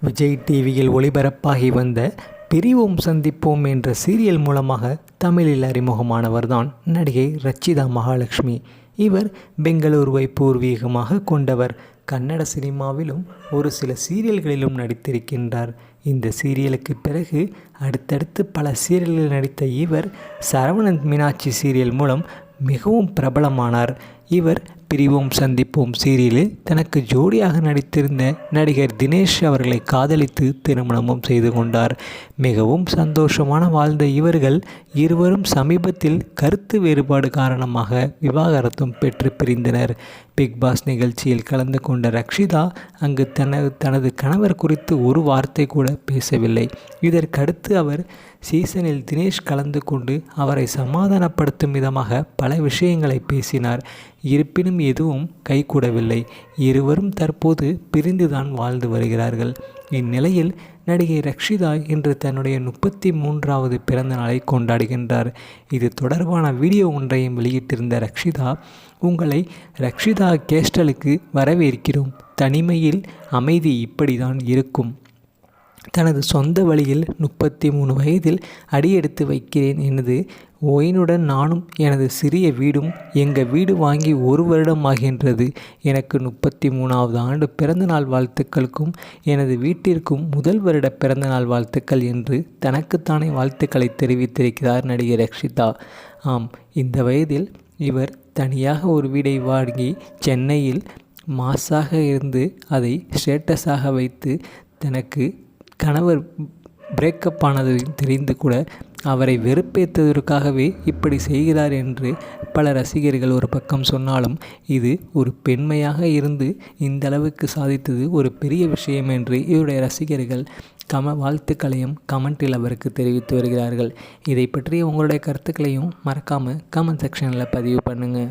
விஜய் டிவியில் ஒளிபரப்பாகி வந்த பிரிவோம் சந்திப்போம் என்ற சீரியல் மூலமாக தமிழில் அறிமுகமானவர்தான் நடிகை ரச்சிதா மகாலட்சுமி. இவர் பெங்களூருவை பூர்வீகமாக கொண்டவர். கன்னட சினிமாவிலும் ஒரு சில சீரியல்களிலும் நடித்திருக்கின்றார். இந்த சீரியலுக்கு பிறகு அடுத்தடுத்து பல சீரியல்களில் நடித்த இவர் சரவணன் மீனாட்சி சீரியல் மூலம் மிகவும் பிரபலமானார். இவர் பிரிவோம் சந்திப்போம் சீரியலில். தனக்கு ஜோடியாக நடித்திருந்த நடிகர் தினேஷ் அவர்களை காதலித்து திருமணமும் செய்து கொண்டார். மிகவும் சந்தோஷமான வாழ்ந்த இவர்கள் இருவரும் சமீபத்தில் கருத்து வேறுபாடு காரணமாக விவாகரத்தும் பெற்று பிரிந்தனர். பிக் பாஸ் நிகழ்ச்சியில் கலந்து கொண்ட ரக்ஷிதா அங்கு தனது தனது கணவர் குறித்து ஒரு வார்த்தை கூட பேசவில்லை. இதற்கடுத்து அவர் சீசனில் தினேஷ் கலந்து கொண்டு அவரை சமாதானப்படுத்தும் விதமாக பல விஷயங்களை பேசினார். இருப்பினும் எதுவும் கைகூடவில்லை. இருவரும் தற்போது பிரிந்துதான் வாழ்ந்து வருகிறார்கள். இந்நிலையில் நடிகை ரக்ஷிதா இன்று தன்னுடைய முப்பத்தி மூன்றாவது பிறந்த நாளை கொண்டாடுகின்றார். இது தொடர்பான வீடியோ ஒன்றையும் வெளியிட்டிருந்த ரக்ஷிதா உங்களை ரக்ஷிதா கேஸ்டலுக்கு வரவேற்கிறோம். தனிமையில் அமைதி இப்படிதான் இருக்கும். தனது சொந்த வழியில் முப்பத்தி மூணு வயதில் அடியெடுத்து வைக்கிறேன் எனது ஒயினுடன் நானும் எனது சிறிய வீடும் எங்கள் வீடு வாங்கி ஒரு வருடம் ஆகின்றது. எனக்கு முப்பத்தி மூணாவது ஆண்டு பிறந்தநாள் வாழ்த்துக்களுக்கும் எனது வீட்டிற்கும் முதல் வருட பிறந்தநாள் வாழ்த்துக்கள் என்று தனக்குத்தானே வாழ்த்துக்களை தெரிவித்திருக்கிறார் நடிகை ரக்ஷிதா. ஆம் இந்த வயதில் இவர் தனியாக ஒரு வீடை வாங்கி சென்னையில் மாஸாக இருந்து அதை ஸ்டேட்டஸாக வைத்து தனக்கு கணவர் பிரேக்கப் ஆனது தெரிந்து கூட அவரை வெறுப்பேற்றுவதற்காகவே இப்படி செய்கிறார் என்று பல ரசிகர்கள் ஒரு பக்கம் சொன்னாலும் இது ஒரு பெண்மையாக இருந்து இந்த அளவுக்கு சாதித்தது ஒரு பெரிய விஷயம் என்று இவருடைய ரசிகர்கள் கம வாழ்த்துக்களையும் கமெண்டில் அவருக்கு தெரிவித்து வருகிறார்கள். இதை பற்றிய உங்களுடைய கருத்துக்களையும் மறக்காமல் கமெண்ட் செக்ஷனில் பதிவு பண்ணுங்கள்